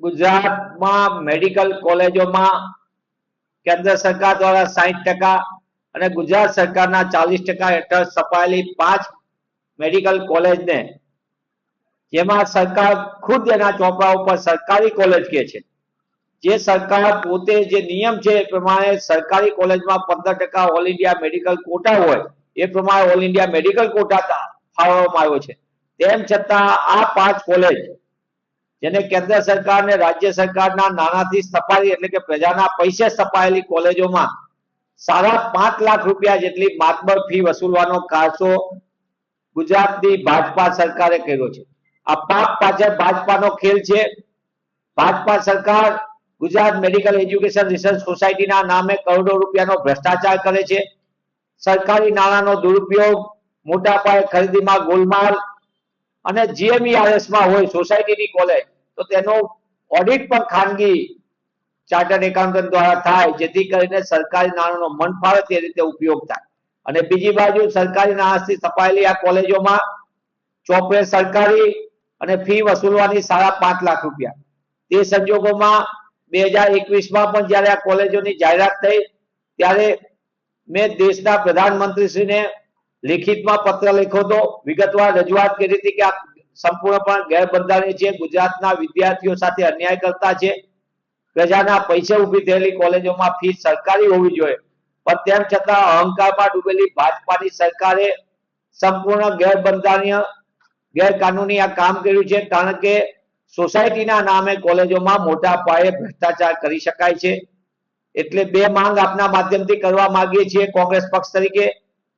ગુજરાતમાં મેડિકલ કોલેજોમાં કેન્દ્ર સરકાર દ્વારા સાહીઠ ટકા અને ગુજરાત સરકારના ચાલીસ ટકા હેઠળ સ્થપાયેલી પાંચ મેડિકલ કોલેજને, જેમાં સરકાર ખુદ એના ચોપડા ઉપર સરકારી કોલેજ કે છે. જે સરકાર પોતે જે નિયમ છે એ પ્રમાણે સરકારી કોલેજમાં પંદર ટકા ઓલ ઇન્ડિયા મેડિકલ કોટા હોય, એ પ્રમાણે ઓલ ઇન્ડિયા મેડિકલ કોટા ફાળવવામાં આવ્યો છે. તેમ છતાં આ પાંચ કોલેજ જેને કેન્દ્ર સરકાર ને રાજ્ય સરકારના નાણાથી સ્થપાયેલી એટલે કે પ્રજાના પૈસે સ્થપાયેલી કોલેજોમાં સાડા પાંચ લાખ રૂપિયા જેટલી માતબર ફી વસૂલવાનો કારસો ગુજરાતની ભાજપા સરકારે કર્યો છે. આ પાપ પાછળ ભાજપાનો ખેલ છે. ભાજપા સરકાર ગુજરાત મેડિકલ એજ્યુકેશન રિસર્ચ સોસાયટીના નામે કરોડો રૂપિયાનો ભ્રષ્ટાચાર કરે છે. સરકારી નાણાંનો દુરુપયોગ મોટા પાયે ખરીદીમાં ગોલમાલ અને જીએમઈઆરએસમાં હોય સોસાયટીની કોલેજ તો તેનો ઓડિટ પણ ખાનગી ચાર્ટર્ડ એકાઉન્ટન્ટ દ્વારા થાય, જેથી કરીને સરકારી નાણાંનો મન ફાવે તે રીતે ઉપયોગ થાય. અને બીજી બાજુ સરકારી નાણાંથી સ્થપાયેલી આ કોલેજોમાં ચોપડે સરકારી અને ફી વસૂલવાની સાડા પાંચ લાખ રૂપિયા. તે સંજોગોમાં બે હજાર એકવીસમાં પણ જ્યારે આ કોલેજોની જાહેરાત થઈ, ત્યારે મેં દેશના પ્રધાનમંત્રીશ્રીને લેખિતમાં પત્ર લખ્યો હતો વિગતવાર રજૂઆત કરી હતી કે આ સંપૂર્ણપણે ગેરબંધારણીય છે, ગુજરાતના વિદ્યાર્થીઓ સાથે અન્યાય કરતા છે, પ્રજાના પૈસે ઊભી થયેલી કોલેજોમાં ફી સરકારી હોવી જોઈએ. પણ તેમ છતાં અહંકારમાં ડૂબેલી ભાજપાની સરકારે સંપૂર્ણ ગેરબંધારણીય, ગેરકાનૂની આ કામ કર્યું છે, કારણ કે સોસાયટીના નામે કોલેજોમાં મોટા પાયે ભ્રષ્ટાચાર કરી શકાય છે. એટલે બે માંગ આપના માધ્યમથી કરવા માંગીએ છીએ કોંગ્રેસ પક્ષ તરીકે.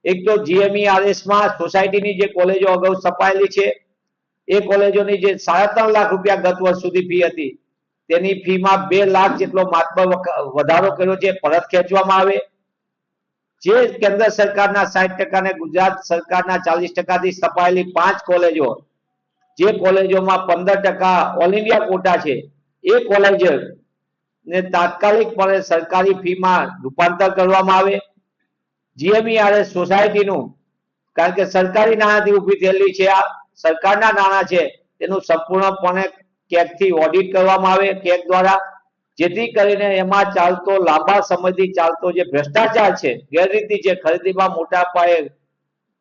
એક તો જીએમઈ માં સોસાયટીની જે કોલેજો અગાઉ સ્થપાયેલી છે, એ કોલેજોની જે સાડા ત્રણ લાખ રૂપિયા ગત વર્ષ સુધી ફી હતી, તેની ફીમાં બે લાખ જેટલો માત્ર વધારો કર્યો છે, પરત ખેંચવામાં આવે. જે કેન્દ્ર સરકારના સાઠ ટકા ને ગુજરાત સરકારના ચાલીસ ટકાથી સ્થપાયેલી પાંચ કોલેજો જે કોલેજોમાં પંદર ટકા ઓલ ઇન્ડિયા કોટા છે, એ કોલેજ ને તાત્કાલિકપણે સરકારી ફીમાં રૂપાંતર કરવામાં આવે. જીએમઈઆરએસ સોસાયટીનું, કારણ કે સરકારી નાણાંથી ઊભી થયેલી છે, આ સરકારના નાણાં છે તેનું સંપૂર્ણપણે કેગથી ઓડિટ કરવામાં આવે કેગ દ્વારા, જેથી કરીને એમાં ચાલતો લાંબા સમયથી ચાલતો જે ભ્રષ્ટાચાર છે, ગેરરીતિ છે ખરીદીમાં મોટા પાયે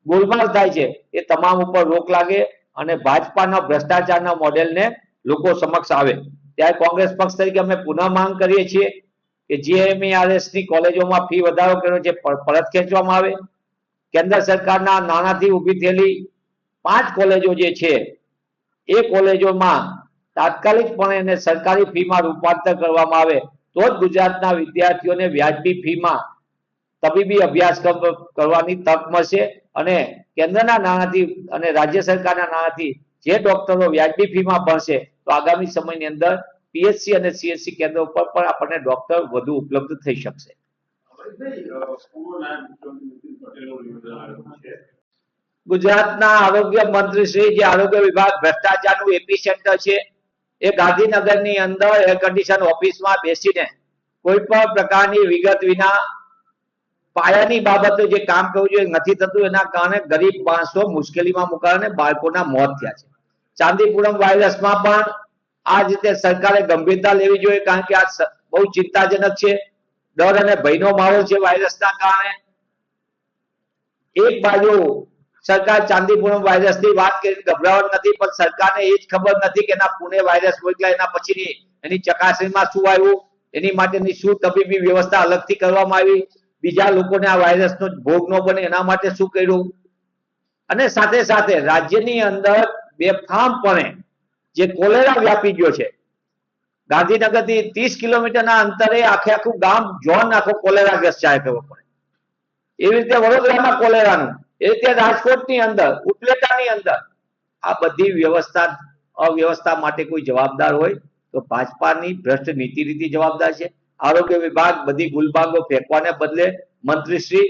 ગોલમાલ થાય છે, એ તમામ ઉપર રોક લાગે અને ભાજપાના ભ્રષ્ટાચારના મોડેલને લોકો સમક્ષ આવે. ત્યારે કોંગ્રેસ પક્ષ તરીકે અમે પુનઃ માંગ કરીએ છીએ કે જીએમઈઆરએસની કોલેજોમાં ફી વધારો કર્યો છે પરત ખેંચવામાં આવે. કેન્દ્ર સરકારના નાણાંથી ઊભી થયેલી પાંચ કોલેજો જે છે, એ કોલેજોમાં તાત્કાલિકપણે એને સરકારી ફીમાં રૂપાંતર કરવામાં આવે, તો જ ગુજરાતના વિદ્યાર્થીઓને વ્યાજબી ફીમાં તબીબી અભ્યાસક્રમ કરવાની તક મળશે અને કેન્દ્રના નાણાંથી અને રાજ્ય સરકારના નાણાંથી જે ડોક્ટરો વ્યાજબી ફીમાં ભણશે, તો આગામી સમયની અંદર પીએચસી અને સીએસસી કેન્દ્ર ઉપર પણ આપણને ડોક્ટર વધુ ઉપલબ્ધ થઈ શકશે. ગુજરાતના આરોગ્ય મંત્રી શ્રી જે આરોગ્ય વિભાગ ભ્રષ્ટાચારનું એપી છે, એ ગાંધીનગરની અંદર એર કન્ડિશન ઓફિસમાં બેસીને કોઈ પણ પ્રકારની વિગત વિના પાયાની બાબતે જે કામ કરવું જોઈએ નથી થતું. એના કારણે ગરીબ માણસો મુશ્કેલીમાં મુકાયા અને બાળકોના મોત થયા છે. ચાંદીપુરમ વાયરસમાં પણ આ રીતે સરકારે ગંભીરતા લેવી જોઈએ, કારણ કે આ બહુ ચિંતાજનક છે. ડર અને ભયનો માહોલ છે વાયરસના કારણે. એક બાજુ સરકાર ચાંદીપુરમ વાયરસની વાત કરી, ગભરાવટ નથી, પણ સરકારને એ જ ખબર નથી કે એના પુણે વાયરસ મોકલ્યા એના પછીની, એની ચકાસણીમાં શું આવ્યું, એની માટેની શું તબીબી વ્યવસ્થા અલગથી કરવામાં આવી, બીજા લોકોને આ વાયરસનો ભોગ ન બને, એના માટે શું કર્યું? અને સાથે સાથે રાજ્યની અંદર બેફામપણે જે કોલેરા વ્યાપી ગયો છે. ગાંધીનગરથી ત્રીસ કિલોમીટરના અંતરે આખે આખું ગામ જોન આખો કોલેરાગ્રસ્ત જાહેર કરવો પડે. એવી રીતે વડોદરામાં કોલેરાનું, એ રીતે રાજકોટની અંદર ઉપલેટાની અંદર આ બધી વ્યવસ્થા, અવ્યવસ્થા માટે કોઈ જવાબદાર હોય તો ભાજપાની ભ્રષ્ટ નીતિ રીતિ જવાબદાર છે. આરોગ્ય વિભાગ બધી ગુલબાગો ફેંકવાને બદલે મંત્રીશ્રી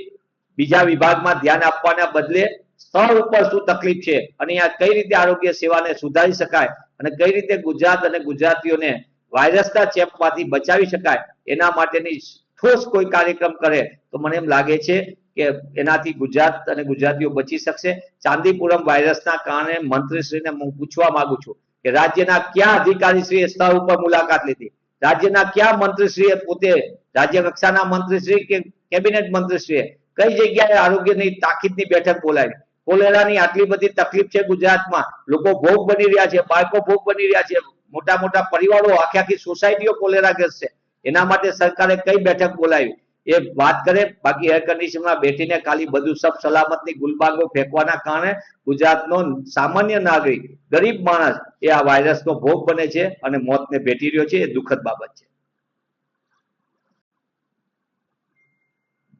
બીજા વિભાગમાં ધ્યાન આપવાના બદલે સ્થળ ઉપર શું તકલીફ છે અને અહીંયા કઈ રીતે આરોગ્ય સેવાને સુધારી શકાય અને કઈ રીતે ગુજરાત અને ગુજરાતીઓને વાયરસના ચેપમાંથી બચાવી શકાય એના માટેની ઠોસ કોઈ કાર્યક્રમ કરે તો મને એમ લાગે છે કે એનાથી ગુજરાત અને ગુજરાતીઓ બચી શકશે. ચાંદીપુરમ વાયરસના કારણે મંત્રીશ્રીને હું પૂછવા માંગુ છું કે રાજ્યના કયા અધિકારીશ્રીએ સ્થળ ઉપર મુલાકાત લીધી? રાજ્યના કયા મંત્રીશ્રીએ પોતે રાજ્ય કક્ષાના મંત્રીશ્રી કે કેબિનેટ મંત્રીશ્રીએ કઈ જગ્યાએ આરોગ્યની તાકીદની બેઠક બોલાવી? કોલેરાની આટલી બધી તકલીફ છે ગુજરાતમાં. લોકો ભોગ બની રહ્યા છે, બાળકો ભોગ બની રહ્યા છે. મોટા મોટા પરિવારો આખી આખી સોસાયટીઓ કોલેરાગ્રસ્ત છે. એના માટે સરકારે કઈ બેઠક બોલાવી? એ વાત કરે, બાકી એર કન્ડિશનમાં બેઠીને ખાલી બધું સબ સલામતની ગુલબાગો ફેંકવાના કારણે ગુજરાતનો સામાન્ય નાગરિક, ગરીબ માણસ એ આ વાયરસનો ભોગ બને છે અને મોતને ભેટી રહ્યો છે, એ દુઃખદ બાબત છે.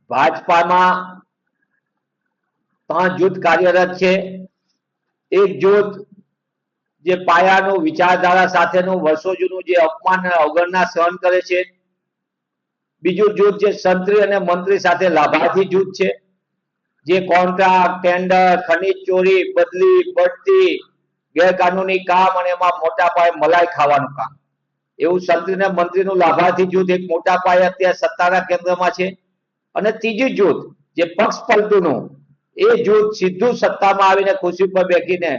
ભાજપામાં ત્રણ જૂથ કાર્યરત છે. એક જૂથ જે પાયાનું વિચારધારા સાથેનું વર્ષો જૂનું જે અપમાન અવગણના સહન કરે છે. બીજું જૂથ જે સંત્રી અને મંત્રી સાથે લાભાર્થી જૂથ છે. જે કોન્ટ્રાક્ટ, ટેન્ડર, ખનીજ ચોરી, બદલી, બઢતી, ગેરકાનૂની કામ અને એમાં મોટા પાયે મલાઈ ખાવાનું કામ. એવું સંત્રી અને મંત્રીનું લાભાર્થી જૂથ એક મોટા પાયે અત્યારે સત્તાના કેન્દ્રમાં છે. અને ત્રીજું જૂથ જે પક્ષ પલટુનું એ જૂથ સીધું સત્તામાં આવીને ખુરશી પર બેસીને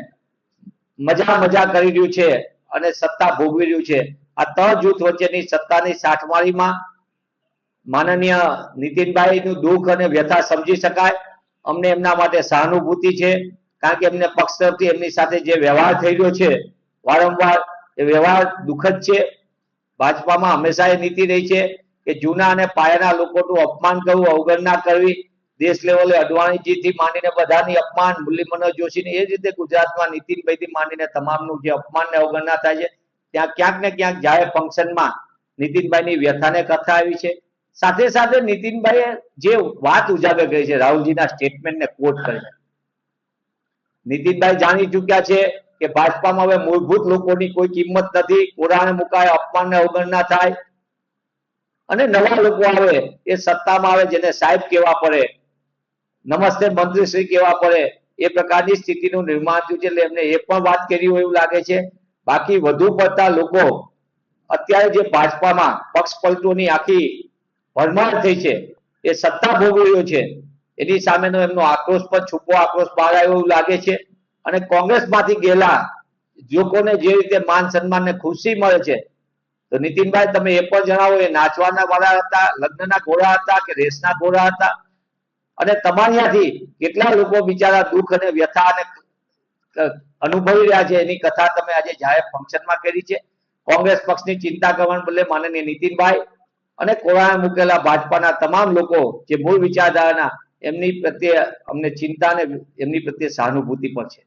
મજા મજા કરી રહ્યું છે અને સત્તા ભોગવી રહ્યું છે. આ ત્રણ જૂથ વચ્ચેની સત્તાની સાઠમારીમાં માનનીય નીતિનભાઈ નું દુઃખ અને વ્યથા સમજી શકાય. અમને એમના માટે સહાનુભૂતિ છે, કારણ કે એમને પક્ષ તરફથી એમની સાથે જે વ્યવહાર થઈ રહ્યો છે, વારંવાર એ વ્યવહાર દુઃખદ છે. ભાજપામાં હંમેશા એ નીતિ રહી છે કે જૂના અને પાયાના લોકોનું અપમાન કરવું, અવગણના કરવી દેશ લેવલે અડવાણીજી થી માંડીને બધાની અપમાન, મુરલી મનોહર જોશી એ જ રીતે ગુજરાતમાં નીતિનભાઈ થી માંડીને તમામનું જે અપમાન ને અવગણના થાય છે, ત્યાં ક્યાંક ને ક્યાંક જાહેર ફંક્શનમાં નીતિનભાઈની વ્યથાને કથા આવી છે. સાથે સાથે નીતિનભાઈએ જે વાત ઉજાગર કરી છે, રાહુલજીના સ્ટેટમેન્ટને કોટ કરીને નીતિનભાઈ જાણી ચૂક્યા છે કે ભાજપામાં હવે મૂળભૂત લોકોની કોઈ કિંમત નથી, કોરાણે મુકાય અપમાન ને અવગણના થાય. અને નવા લોકો આવે એ સત્તામાં આવે જેને સાહેબ કેવા પડે નમસ્તે મંત્રીશ્રી કેવા પડે. એ પ્રકારની સ્થિતિનું નિર્માણ થયું છે એટલે એમને એ પણ વાત કરી હોય એવું લાગે છે. બાકી વધુ પડતા લોકો અત્યારે જે ભાજપામાં પક્ષ પલટોની આખી ભરમાર થઈ છે, એ સત્તા ભોગવ્યો છે. એની સામેનો એમનો આક્રોશ પણ છૂપો આક્રોશ બહાર આવ્યો એવું લાગે છે. અને કોંગ્રેસમાંથી ગયેલા લોકોને જે રીતે માન સન્માન ને ખુશી મળે છે, તો નીતિનભાઈ તમે એ પણ જણાવો, એ નાચવાના વાળા હતા, લગ્નના ઘોડા હતા કે રેસના ઘોડા હતા? અને તમારિયાથી કેટલા લોકો બિચારા દુઃખ અને વ્યથા અને અનુભવી રહ્યા છે? એની કથા તમે આજે જાહેર ફંક્શનમાં કરી છે. કોંગ્રેસ પક્ષની ચિંતા કરવાને બદલે માનનીય નીતિનભાઈ અને કોરોના મૂકેલા ભાજપાના તમામ લોકો જે મૂળ વિચારધારાના, એમની પ્રત્યે અમને ચિંતા અને એમની પ્રત્યે સહાનુભૂતિ પણ છે.